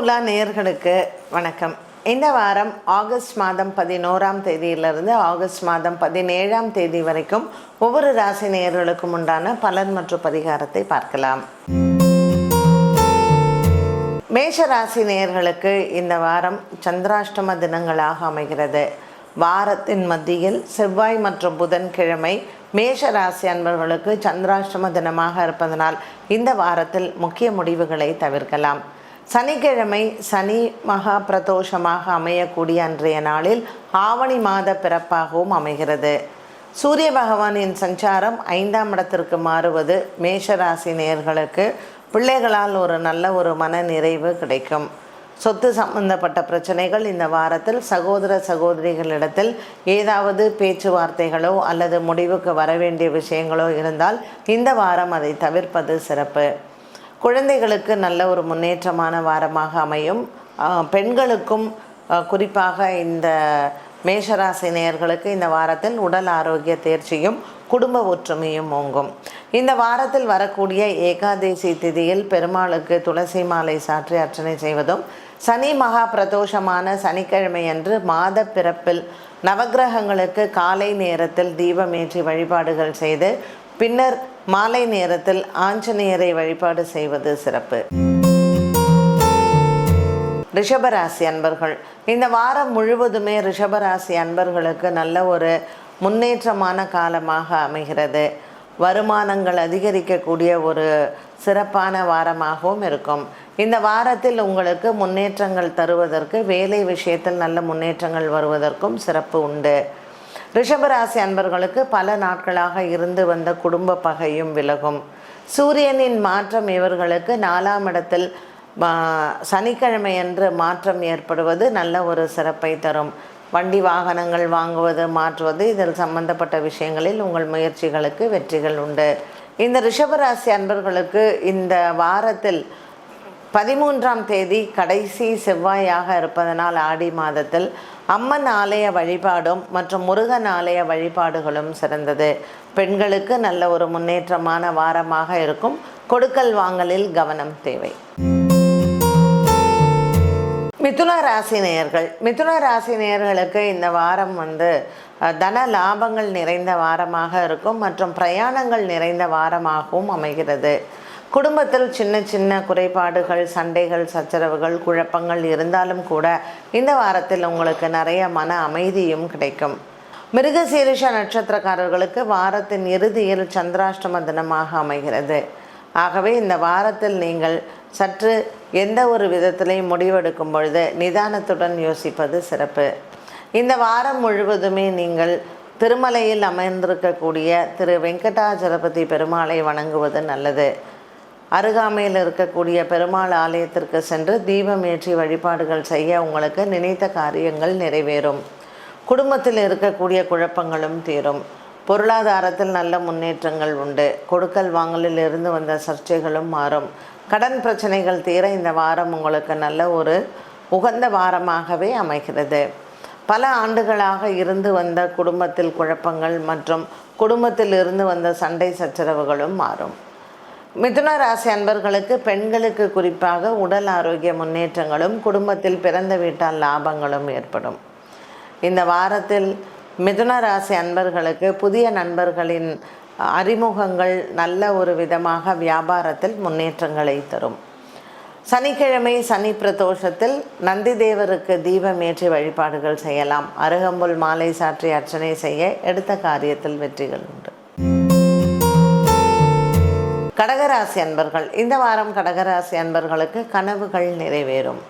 உலா நேயர்களுக்கு வணக்கம். இந்த வாரம் ஆகஸ்ட் மாதம் பதினோராம் தேதியிலிருந்து ஆகஸ்ட் மாதம் பதினேழாம் தேதி வரைக்கும் ஒவ்வொரு ராசி நேயர்களுக்கும் உண்டான பலன் மற்றும் பரிகாரத்தை பார்க்கலாம். மேஷ ராசி நேயர்களுக்கு இந்த வாரம் சந்திராஷ்டம தினங்களாக அமைகிறது. வாரத்தின் மத்தியில் செவ்வாய் மற்றும் புதன்கிழமை மேஷ ராசி அன்பர்களுக்கு சந்திராஷ்டம தினமாக இருப்பதனால் இந்த வாரத்தில் முக்கிய முடிவுகளை தவிர்க்கலாம். சனிக்கிழமை சனி மகா பிரதோஷமாக அமையக்கூடிய அன்றைய நாளில் ஆவணி மாத பிறப்பாகவும் அமைகிறது. சூரிய பகவானின் சஞ்சாரம் ஐந்தாம் இடத்திற்கு மாறுவது மேஷராசி நேர்களுக்கு பிள்ளைகளால் ஒரு நல்ல ஒரு மன நிறைவு கிடைக்கும். சொத்து சம்பந்தப்பட்ட பிரச்சனைகள் இந்த வாரத்தில் சகோதர சகோதரிகளிடத்தில் ஏதாவது பேச்சுவார்த்தைகளோ அல்லது முடிவுக்கு வர வேண்டிய விஷயங்களோ இருந்தால் இந்த வாரம் அதை தவிர்ப்பது சிறப்பு. குழந்தைகளுக்கு நல்ல ஒரு முன்னேற்றமான வாரமாக அமையும். பெண்களுக்கும் குறிப்பாக இந்த மேஷராசி நேயர்களுக்கு இந்த வாரத்தில் உடல் ஆரோக்கிய தேர்ச்சியும் குடும்ப ஒற்றுமையும் ஓங்கும். இந்த வாரத்தில் வரக்கூடிய ஏகாதேசி திதியில் பெருமாளுக்கு துளசி மாலை சாற்றி அர்ச்சனை செய்வதும் சனி மகா பிரதோஷமான சனிக்கிழமை அன்று மாத பிறப்பில் நவக்கிரகங்களுக்கு காலை நேரத்தில் தீபமேற்றி வழிபாடுகள் செய்து பின்னர் மாலை நேரத்தில் ஆஞ்சநேயரை வழிபாடு செய்வது சிறப்பு. ரிஷபராசி அன்பர்கள் இந்த வாரம் முழுவதுமே ரிஷபராசி அன்பர்களுக்கு நல்ல ஒரு முன்னேற்றமான காலமாக அமைகிறது. வருமானங்கள் அதிகரிக்கக்கூடிய ஒரு சிறப்பான வாரமாகவும் இருக்கும். இந்த வாரத்தில் உங்களுக்கு முன்னேற்றங்கள் தருவதற்கு வேலை விஷயத்தில் நல்ல முன்னேற்றங்கள் வருவதற்கும் சிறப்பு உண்டு. ரிஷபராசி அன்பர்களுக்கு பல நாட்களாக இருந்து வந்த குடும்ப பகையும் விலகும். சூரியனின் மாற்றம் இவர்களுக்கு நாலாம் இடத்தில் சனிக்கிழமையன்று மாற்றம் ஏற்படுவது நல்ல ஒரு சிறப்பை தரும். வண்டி வாகனங்கள் வாங்குவது மாற்றுவது இதில் சம்பந்தப்பட்ட விஷயங்களில் உங்கள் முயற்சிகளுக்கு வெற்றிகள் உண்டு. இந்த ரிஷபராசி அன்பர்களுக்கு இந்த வாரத்தில் பதிமூன்றாம் தேதி கடைசி செவ்வாயாக இருப்பதனால் ஆடி மாதத்தில் அம்மன் ஆலய வழிபாடும் மற்றும் முருகன் ஆலய வழிபாடுகளும் சிறந்தது. பெண்களுக்கு நல்ல ஒரு முன்னேற்றமான வாரமாக இருக்கும். கொடுக்கல் வாங்கலில் கவனம் தேவை. மிதுன ராசி நேயர்கள். மிதுன ராசி நேயர்களுக்கு இந்த வாரம் வந்து தன லாபங்கள் நிறைந்த வாரமாக இருக்கும் மற்றும் பிரயாணங்கள் நிறைந்த வாரமாகவும் அமைகிறது. குடும்பத்தில் சின்ன சின்ன குறைபாடுகள் சண்டைகள் சச்சரவுகள் குழப்பங்கள் இருந்தாலும் கூட இந்த வாரத்தில் உங்களுக்கு நிறைய மன அமைதியும் கிடைக்கும். மிருகசீரிஷ நட்சத்திரக்காரர்களுக்கு வாரத்தின் இறுதியில் சந்திராஷ்டம தினமாக அமைகிறது. ஆகவே இந்த வாரத்தில் நீங்கள் சற்று எந்த ஒரு விதத்திலையும் முடிவெடுக்கும் பொழுது நிதானத்துடன் யோசிப்பது சிறப்பு. இந்த வாரம் முழுவதுமே நீங்கள் திருமலையில் அமர்ந்திருக்கக்கூடிய திரு வெங்கடாஜலபதி பெருமாளை வணங்குவது நல்லது. அருகாமையில் இருக்கக்கூடிய பெருமாள் ஆலயத்திற்கு சென்று தீபம் ஏற்றி வழிபாடுகள் செய்ய உங்களுக்கு நினைத்த காரியங்கள் நிறைவேறும். குடும்பத்தில் இருக்கக்கூடிய குழப்பங்களும் தீரும். பொருளாதாரத்தில் நல்ல முன்னேற்றங்கள் உண்டு. கொடுக்கல் வாங்கலில் இருந்து வந்த சர்ச்சைகளும் மாறும். கடன் பிரச்சனைகள் தீர இந்த வாரம் உங்களுக்கு நல்ல ஒரு உகந்த வாரமாகவே அமைகிறது. பல ஆண்டுகளாக இருந்து வந்த குடும்பத்தில் குழப்பங்கள் மற்றும் குடும்பத்தில் இருந்து வந்த சண்டை சச்சரவுகளும் மாறும். மிதுன ராசி அன்பர்களுக்கு பெண்களுக்கு குறிப்பாக உடல் ஆரோக்கிய முன்னேற்றங்களும் குடும்பத்தில் பிறந்த வீட்டால் லாபங்களும் ஏற்படும். இந்த வாரத்தில் மிதுன ராசி அன்பர்களுக்கு புதிய நண்பர்களின் அறிமுகங்கள் நல்ல ஒரு விதமாக வியாபாரத்தில் முன்னேற்றங்களை தரும். சனிக்கிழமை சனி பிரதோஷத்தில் நந்தி தேவருக்கு தீபம் ஏற்றி வழிபாடுகள் செய்யலாம். அருகம்புல் மாலை சாற்றி அர்ச்சனை செய்ய எடுத்த காரியத்தில் வெற்றிகள் உண்டு. கடகராசி அன்பர்கள் இந்த வாரம் கடகராசி அன்பர்களுக்கு கனவுகள் நிறைவேறும்.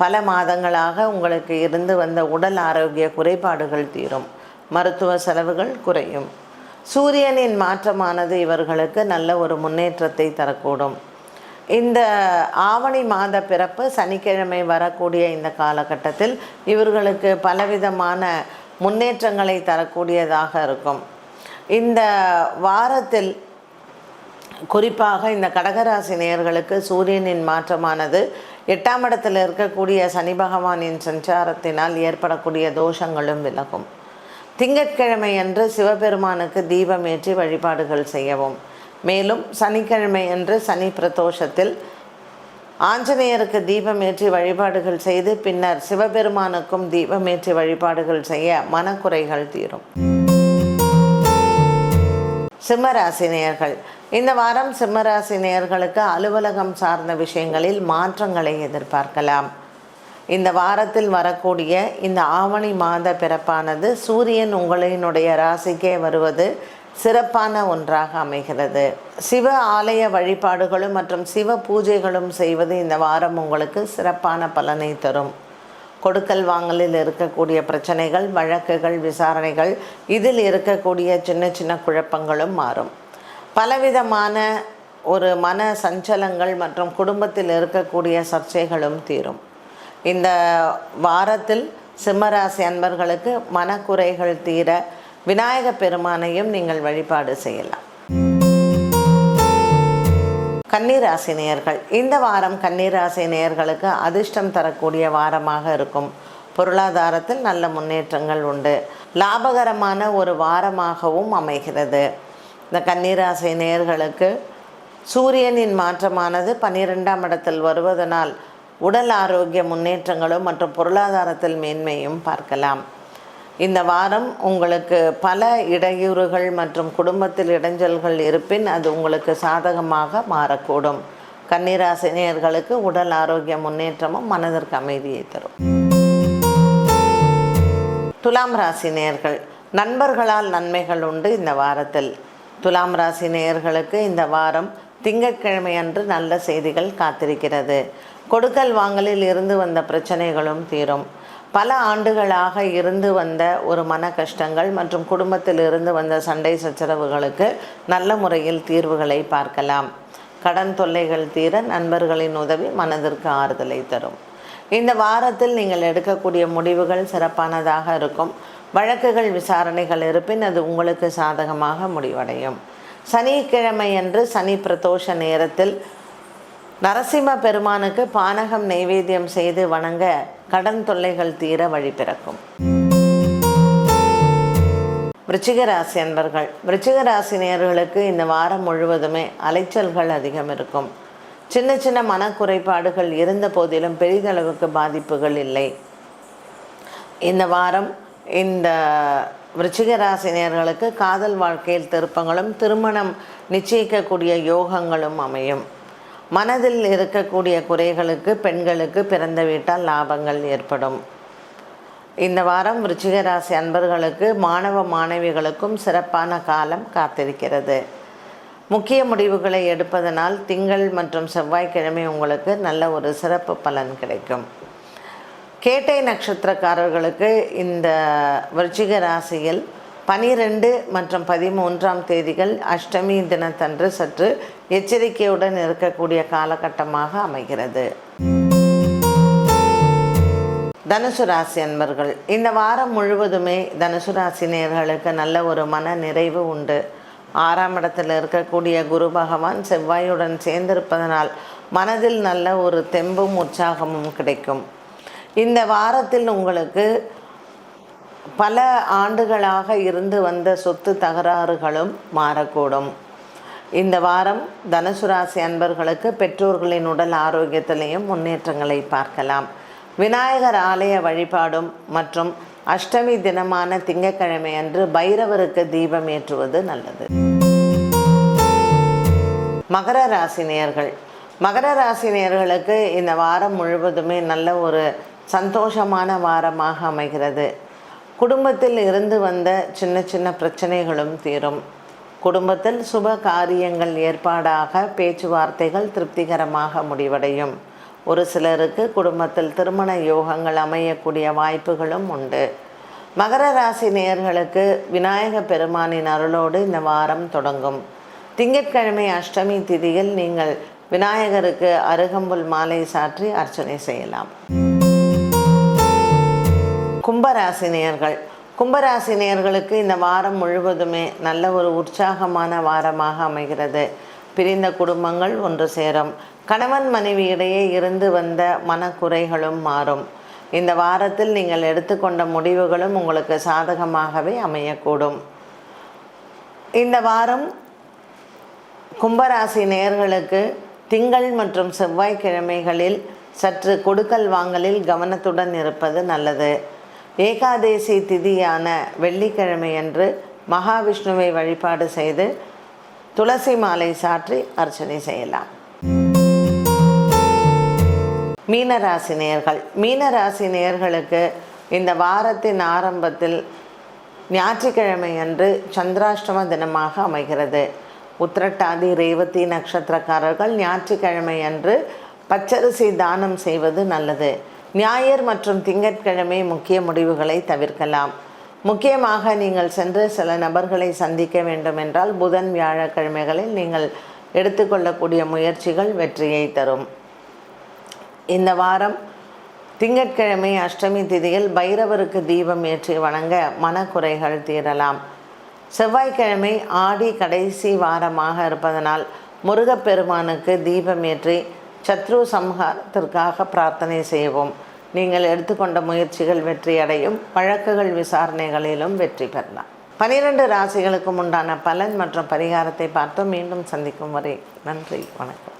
பல மாதங்களாக உங்களுக்கு இருந்து வந்த உடல் ஆரோக்கிய குறைபாடுகள் தீரும். மருத்துவ செலவுகள் குறையும். சூரியனின் மாற்றமானது இவர்களுக்கு நல்ல ஒரு முன்னேற்றத்தை தரக்கூடும். இந்த ஆவணி மாத பிறப்பு சனிக்கிழமை வரக்கூடிய இந்த காலகட்டத்தில் இவர்களுக்கு பலவிதமான முன்னேற்றங்களை தரக்கூடியதாக இருக்கும். இந்த வாரத்தில் குறிப்பாக இந்த கடகராசி நேயர்களுக்கு சூரியனின் மாற்றமானது. எட்டாம் இடத்தில் இருக்கக்கூடிய சனி பகவானின் சஞ்சாரத்தினால் ஏற்படக்கூடிய தோஷங்களும் விலகும். திங்கட்கிழமை அன்று சிவபெருமானுக்கு தீபம் ஏற்றி வழிபாடுகள் செய்யவும். மேலும் சனிக்கிழமை அன்று சனி பிரதோஷத்தில் ஆஞ்சநேயருக்கு தீபமேற்றி வழிபாடுகள் செய்து பின்னர் சிவபெருமானுக்கும் தீபமேற்றி வழிபாடுகள் செய்ய மனக்குறைகள் தீரும். சிம்மராசி நேயர்கள் இந்த வாரம் சிம்மராசி நேயர்களுக்கு அலுவலகம் சார்ந்த விஷயங்களில் மாற்றங்களை எதிர்பார்க்கலாம். இந்த வாரத்தில் வரக்கூடிய இந்த ஆவணி மாத பிறப்பானது சூரியன் உங்களினுடைய ராசிக்கே வருவது சிறப்பான ஒன்றாக அமைகிறது. சிவ ஆலய வழிபாடுகளும் மற்றும் சிவ பூஜைகளும் செய்வது இந்த வாரம் உங்களுக்கு சிறப்பான பலனை தரும். கொடுக்கல் வாங்கலில் இருக்கக்கூடிய பிரச்சனைகள் வழக்குகள் விசாரணைகள் இதில் இருக்கக்கூடிய சின்ன சின்ன குழப்பங்களும் மாறும். பலவிதமான ஒரு மன சஞ்சலங்கள் மற்றும் குடும்பத்தில் இருக்கக்கூடிய சர்ச்சைகளும் தீரும். இந்த வாரத்தில் சிம்மராசி அன்பர்களுக்கு மனக்குறைகள் தீர விநாயக பெருமானையும் நீங்கள் வழிபாடு செய்யலாம். கன்னிராசி நேயர்கள் இந்த வாரம் கன்னிராசி நேயர்களுக்கு அதிர்ஷ்டம் தரக்கூடிய வாரமாக இருக்கும். பொருளாதாரத்தில் நல்ல முன்னேற்றங்கள் உண்டு. லாபகரமான ஒரு வாரமாகவும் அமைகிறது. இந்த கன்னிராசி நேயர்களுக்கு சூரியனின் மாற்றமானது பன்னிரெண்டாம் இடத்தில் வருவதனால் உடல் ஆரோக்கிய முன்னேற்றங்களும் மற்றும் பொருளாதாரத்தில் மேன்மையும் பார்க்கலாம். இந்த வாரம் உங்களுக்கு பல இடையூறுகள் மற்றும் குடும்பத்தில் இடைஞ்சல்கள் இருப்பின் அது உங்களுக்கு சாதகமாக மாறக்கூடும். கன்னிராசினியர்களுக்கு உடல் ஆரோக்கிய முன்னேற்றமும் மனதிற்கு அமைதியை தரும். துலாம் ராசி நேயர்கள் நண்பர்களால் நன்மைகள் உண்டு இந்த வாரத்தில். துலாம் ராசி நேயர்களுக்கு இந்த வாரம் திங்கட்கிழமை அன்று நல்ல செய்திகள் காத்திருக்கிறது. கொடுக்கல் வாங்கலில் இருந்து வந்த பிரச்சனைகளும் தீரும். பல ஆண்டுகளாக இருந்து வந்த ஒரு மன கஷ்டங்கள் மற்றும் குடும்பத்தில் இருந்து வந்த சண்டை சச்சரவுகளுக்கு நல்ல முறையில் தீர்வுகளை பார்க்கலாம். கடன் தொல்லைகள் தீர நண்பர்களின் உதவி மனதிற்கு ஆறுதலை தரும். இந்த வாரத்தில் நீங்கள் எடுக்கக்கூடிய முடிவுகள் சிறப்பானதாக இருக்கும். வழக்குகள் விசாரணைகள் இருப்பின் அது உங்களுக்கு சாதகமாக முடிவடையும். சனிக்கிழமையன்று சனி பிரதோஷ நேரத்தில் நரசிம்ம பெருமானுக்கு பானகம் நைவேத்தியம் செய்து வணங்க கடன் தொல்லைகள் தீர வழி பிறக்கும். விருச்சிகராசி அன்பர்கள் விருச்சிகராசி நேர்களுக்கு இந்த வாரம் முழுவதுமே அலைச்சல்கள் அதிகம் இருக்கும். சின்ன சின்ன மனக்குறைபாடுகள் இருந்த போதிலும் பெரிதளவுக்கு பாதிப்புகள் இல்லை. இந்த வாரம் இந்த விருச்சிகராசினியர்களுக்கு காதல் வாழ்க்கையில் திருப்பங்களும் திருமணம் நிச்சயிக்கக்கூடிய யோகங்களும் அமையும். மனதில் இருக்கக்கூடிய குறைகளுக்கு பெண்களுக்கு பிறந்த வீட்டால் லாபங்கள் ஏற்படும். இந்த வாரம் விருச்சிகராசி அன்பர்களுக்கு மாணவ மாணவிகளுக்கும் சிறப்பான காலம் காத்திருக்கிறது. முக்கிய முடிவுகளை எடுப்பதனால் திங்கள் மற்றும் செவ்வாய்க்கிழமை உங்களுக்கு நல்ல ஒரு சிறப்பு பலன் கிடைக்கும். கேட்டை நட்சத்திரக்காரர்களுக்கு இந்த விருச்சிக ராசியில் பனிரெண்டு மற்றும் பதிமூன்றாம் தேதிகள் அஷ்டமி தினத்தன்று சற்று எச்சரிக்கையுடன் இருக்கக்கூடிய காலகட்டமாக அமைகிறது. தனுசு ராசி அன்பர்கள் இந்த வாரம் முழுவதுமே தனுசு ராசி நேர்களுக்கு நல்ல ஒரு மன நிறைவு உண்டு. ஆறாம் இடத்தில் இருக்கக்கூடிய குரு பகவான் செவ்வாயுடன் சேர்ந்திருப்பதனால் மனதில் நல்ல ஒரு தெம்பும் உற்சாகமும் கிடைக்கும். இந்த வாரத்தில் உங்களுக்கு பல ஆண்டுகளாக இருந்து வந்த சொத்து தகராறுகளும் மாறக்கூடும். இந்த வாரம் தனுசு ராசி அன்பர்களுக்கு பெற்றோர்களின் உடல் ஆரோக்கியத்திலையும் முன்னேற்றங்களை பார்க்கலாம். விநாயகர் ஆலய வழிபாடும் மற்றும் அஷ்டமி தினமான திங்கக்கிழமை அன்று பைரவருக்கு தீபம் ஏற்றுவது நல்லது. மகர ராசி நேயர்கள். மகர ராசி நேயர்களுக்கு இந்த வாரம் முழுவதுமே நல்ல ஒரு சந்தோஷமான வாரமாக அமைகிறது. குடும்பத்தில் இருந்து வந்த சின்ன சின்ன பிரச்சனைகளும் தீரும். குடும்பத்தில் சுப காரியங்கள் ஏற்பாடாக பேச்சுவார்த்தைகள் திருப்திகரமாக முடிவடையும். ஒரு சிலருக்கு குடும்பத்தில் திருமண யோகங்கள் அமையக்கூடிய வாய்ப்புகளும் உண்டு. மகர ராசி நேயர்களுக்கு விநாயக பெருமானின் அருளோடு இந்த வாரம் தொடங்கும். திங்கட்கிழமை அஷ்டமி திதியில் நீங்கள் விநாயகருக்கு அருகம்புல் மாலை சாற்றி அர்ச்சனை செய்யலாம். கும்பராசினியர்கள் கும்பராசினியர்களுக்கு இந்த வாரம் முழுவதுமே நல்ல ஒரு உற்சாகமான வாரமாக அமைகிறது. பிரிந்த குடும்பங்கள் ஒன்று சேரும். கணவன் மனைவி இடையே இருந்து வந்த மனக்குறைகளும் மாறும். இந்த வாரத்தில் நீங்கள் எடுத்துக்கொண்ட முடிவுகளும் உங்களுக்கு சாதகமாகவே அமையக்கூடும். இந்த வாரம் கும்பராசி நேர்களுக்கு திங்கள் மற்றும் செவ்வாய்க்கிழமைகளில் சற்று கொடுக்கல் வாங்கலில் கவனத்துடன் இருப்பது நல்லது. ஏகாதேசி திதியான வெள்ளிக்கிழமையன்று மகாவிஷ்ணுவை வழிபாடு செய்து துளசி மாலை சாற்றி அர்ச்சனை செய்யலாம். மீனராசி நேயர்கள் மீனராசி நேயர்களுக்கு இந்த வாரத்தின் ஆரம்பத்தில் ஞாயிற்றுக்கிழமை அன்று சந்திராஷ்டம தினமாக அமைகிறது. உத்திரட்டாதி ரேவதி நட்சத்திரக்காரர்கள் ஞாயிற்றுக்கிழமை அன்று பச்சரிசி தானம் செய்வது நல்லது. ஞாயிறு மற்றும் திங்கட்கிழமை முக்கிய முடிவுகளை தவிர்க்கலாம். முக்கியமாக நீங்கள் சென்று சில நபர்களை சந்திக்க வேண்டும் என்றால் புதன் வியாழக்கிழமைகளில் நீங்கள் எடுத்துக்கொள்ளக்கூடிய முயற்சிகள் வெற்றியை தரும். இந்த வாரம் திங்கட்கிழமை அஷ்டமி திதியில் பைரவருக்கு தீபம் ஏற்றி வணங்க மனக்குறைகள் தீரலாம். செவ்வாய்க்கிழமை ஆடி கடைசி வாரமாக இருப்பதனால் முருகப்பெருமானுக்கு தீபம் ஏற்றி சத்ரு சம்ஹாரத்திற்காக பிரார்த்தனை செய்வோம். நீங்கள் எடுத்துக்கொண்ட முயற்சிகள் வெற்றியடையும். வழக்குகள் விசாரணைகளிலும் வெற்றி பெறலாம். பனிரெண்டு ராசிகளுக்கும் உண்டான பலன் மற்றும் பரிகாரத்தை பார்த்து மீண்டும் சந்திக்கும் வரை நன்றி வணக்கம்.